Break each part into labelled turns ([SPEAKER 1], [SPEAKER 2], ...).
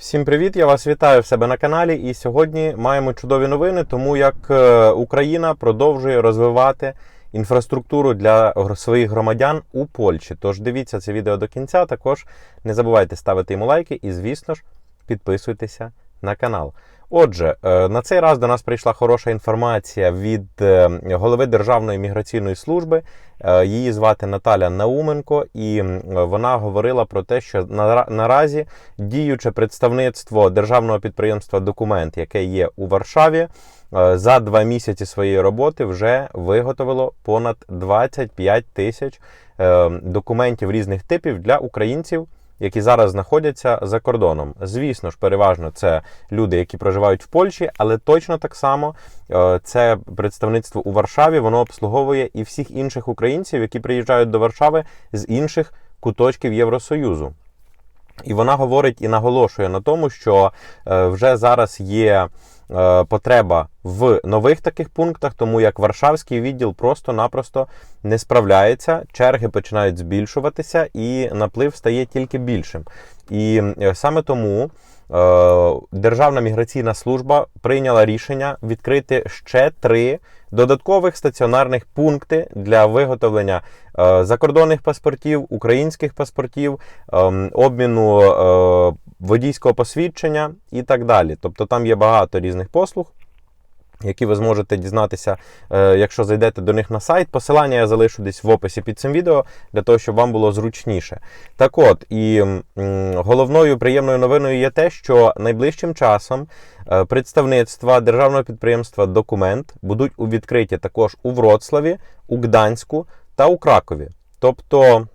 [SPEAKER 1] Всім привіт! Я вас вітаю в себе на каналі. І сьогодні маємо чудові новини, тому як е, Україна продовжує розвивати інфраструктуру для своїх громадян у Польщі. Тож дивіться це відео до кінця. Також не забувайте ставити йому лайки і, звісно ж, підписуйтеся на канал. Отже, е, на цей раз до нас прийшла хороша інформація від е, голови Державної міграційної служби. Е, Її звати Наталя Науменко, і вона говорила про те, що нара- наразі діюче представництво державного підприємства Документ, яке є у Варшаві, за два місяці своєї роботи вже виготовило понад 25 тисяч документів різних типів для українців. Які зараз знаходяться за кордоном. Звісно ж, переважно це люди, які проживають в Польщі, але точно так само е, це представництво у Варшаві. Воно обслуговує і всіх інших українців, які приїжджають до Варшави з інших куточків Євросоюзу. І вона говорить і наголошує на тому, що е, вже зараз є е, потреба в нових таких пунктах, тому як Варшавський відділ просто-напросто не справляється, черги починають збільшуватися, і наплив стає тільки більшим. І е, саме тому. Е, Державна міграційна служба прийняла рішення відкрити ще три додаткових стаціонарних пункти для виготовлення е, закордонних паспортів, українських паспортів, ем, обміну е, водійського посвідчення і так далі. Тобто там є багато різних послуг. Які ви зможете дізнатися, е, якщо зайдете до них на сайт. Посилання я залишу десь в описі під цим відео, для того, щоб вам було зручніше. Так от, і головною приємною новиною є те, що найближчим часом е, представництва державного підприємства Документ будуть у відкриті також у Вроцлаві, у Гданську та у Кракові. Тобто.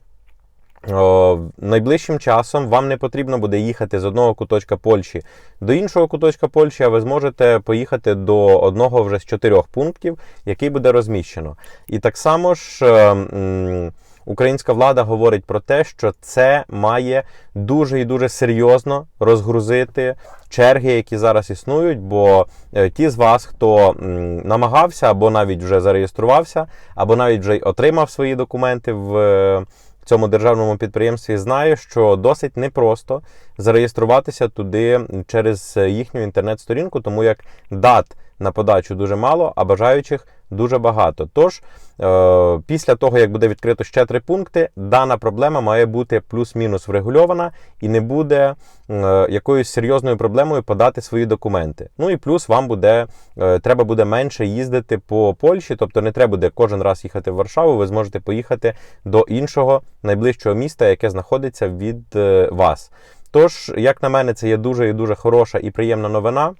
[SPEAKER 1] Найближчим часом вам не потрібно буде їхати з одного куточка Польщі до іншого куточка Польщі, а ви зможете поїхати до одного вже з чотирьох пунктів, який буде розміщено. І так само ж е, українська влада говорить про те, що це має дуже і дуже серйозно розгрузити черги, які зараз існують. Бо е, ті з вас, хто намагався або навіть вже зареєструвався, або навіть вже й отримав свої документи в. Цьому державному підприємстві знаю, що досить непросто зареєструватися туди через їхню інтернет-сторінку, тому як дат на подачу дуже мало, а бажаючих дуже багато. Тож, е, після того, як буде відкрито ще три пункти, дана проблема має бути плюс-мінус врегульована і не буде е, якоюсь серйозною проблемою подати свої документи. Ну і плюс вам буде е, треба буде менше їздити по Польщі, тобто не треба буде кожен раз їхати в Варшаву. Ви зможете поїхати до іншого найближчого міста, яке знаходиться від е, вас. Тож, як на мене, це є дуже і дуже хороша і приємна новина.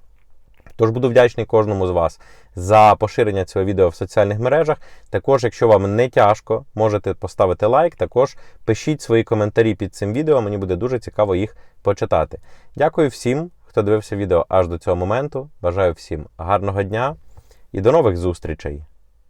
[SPEAKER 1] Тож буду вдячний кожному з вас за поширення цього відео в соціальних мережах. Також, якщо вам не тяжко, можете поставити лайк. Також пишіть свої коментарі під цим відео. Мені буде дуже цікаво їх почитати. Дякую всім, хто дивився відео аж до цього моменту. Бажаю всім гарного дня і до нових зустрічей!